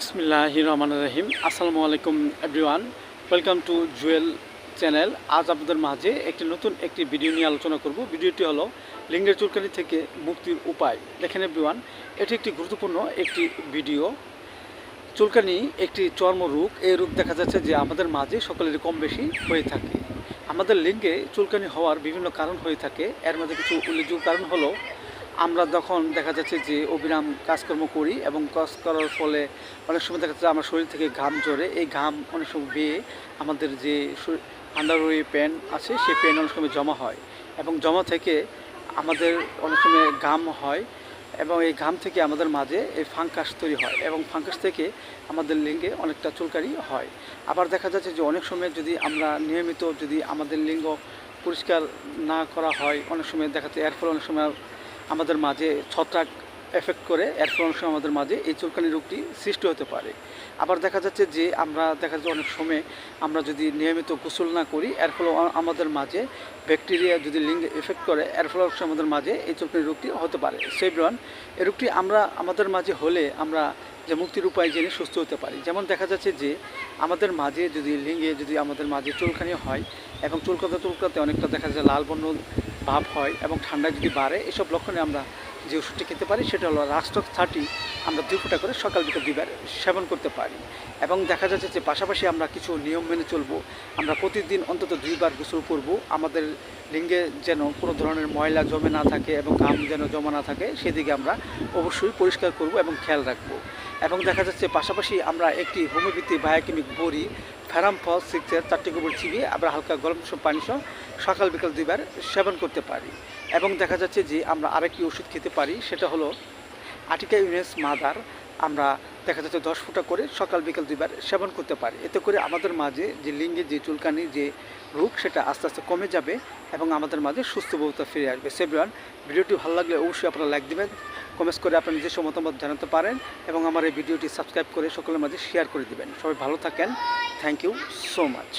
বিসমিল্লাহ রহমান রহিম আসসালামু আলাইকুম everyone welcome to Jewel channel আজ আপনাদের মাঝে একটি নতুন একটি ভিডিও নিয়ে আলোচনা করব। ভিডিওটি হলো লিঙ্গের চুলকানি থেকে মুক্তির উপায়। দেখেন এভরিওয়ান এটি একটি গুরুত্বপূর্ণ একটি ভিডিও চুলকানি একটি চর্মরোগ এই রোগ দেখা যাচ্ছে যে আমাদের মাঝে সকলেরই কম বেশি হয়ে থাকে। আমাদের লিঙ্গে চুলকানি হওয়ার বিভিন্ন কারণ হয়ে থাকে। এর মধ্যে কিছু উল্লেখযোগ্য কারণ হলো আমরা যখন দেখা যাচ্ছে যে অবিরাম কাজকর্ম করি এবং কাজ করার ফলে অনেক সময় দেখা যাচ্ছে আমার শরীর থেকে ঘাম ঝরে, এই ঘাম অনেক সময় বেয়ে আমাদের যে আন্ডারওয়ে প্যান আছে, সেই প্যান অনেক সময় জমা হয় এবং জমা থেকে আমাদের অনেক সময় ঘাম হয় এবং এই ঘাম থেকে আমাদের মাঝে এই ফাঙ্কাস তৈরি হয় এবং ফাঙ্কাস থেকে আমাদের লিঙ্গে অনেকটা চুলকানি হয়। আবার দেখা যাচ্ছে যে অনেক সময় যদি আমরা নিয়মিত যদি আমাদের লিঙ্গ পরিষ্কার না করা হয়, অনেক সময় দেখা যাচ্ছে এর ফলে অনেক সময় আমাদের মাঝে ছত্রাক এফেক্ট করে, এর ফলে অনেক সময় আমাদের মাঝে এই চুলকানি রোগটি সৃষ্টি হতে পারে। আবার দেখা যাচ্ছে যে আমরা, দেখা যাচ্ছে অনেক সময় আমরা যদি নিয়মিত গোসল না করি, এর ফলে আমাদের মাঝে ব্যাকটেরিয়া যদি লিঙ্গে এফেক্ট করে, এর ফলে আমাদের মাঝে এই চুলকানি রোগটি হতে পারে। সেভরন এই রোগটি আমরা, আমাদের মাঝে হলে আমরা যে মুক্তির উপায় জেনে সুস্থ হতে পারি। যেমন দেখা যাচ্ছে যে আমাদের মাঝে যদি লিঙ্গে যদি আমাদের মাঝে চুলকানি হয়, এবং চুলকাতে চুলকাতে অনেকটা দেখা যায় লাল বর্ণ ভাব হয় এবং ঠান্ডা যদি বাড়ে, এসব লক্ষণে আমরা যে ওষুধটি খেতে পারি, সেটা হলো রাস্টক থার্টি আমরা দুই ফোঁটা করে সকাল বিকাল দুইবার সেবন করতে পারি। এবং দেখা যাচ্ছে যে পাশাপাশি আমরা কিছু নিয়ম মেনে চলবো, আমরা প্রতিদিন অন্তত দুইবার গোসল করব। আমাদের লিঙ্গে যেন কোনো ধরনের ময়লা জমে না থাকে এবং ঘাম যেন জমা না থাকে, সেদিকে আমরা অবশ্যই পরিষ্কার করব এবং খেয়াল রাখব। এবং দেখা যাচ্ছে পাশাপাশি আমরা একটি হোমিওপ্যাথি বায়োকেমিক বড়ি ফ্যারাম ফল সিক্সের চারটি গোবর চিবিয়ে আমরা হালকা গরম সব পানি সহ সকাল বিকাল দুইবার সেবন করতে পারি। এবং দেখা যাচ্ছে যে আমরা আরেকটি ওষুধ খেতে পারি, সেটা হলো আটিকা ইউনেস মাদার। আমরা দেখা যাচ্ছে দশ ফুটা করে সকাল, বিকাল দুইবার সেবন করতে পারে। এতে করে আমাদের মাঝে যে লিঙ্গে যে চুলকানি, যে রোগ সেটা আস্তে আস্তে কমে যাবে এবং আমাদের মাঝে সুস্থ বহুতা ফিরে আসবে। সেভরান ভিডিওটি ভালো লাগলে অবশ্যই আপনারা লাইক দেবেন কমেন্টস করে আপনার নিজস্ব মতামত জানাতে পারেন এবং আমার এই ভিডিওটি সাবস্ক্রাইব করে সকলের মাঝে শেয়ার করে দেবেন। সবাই ভালো থাকেন। Thank you so much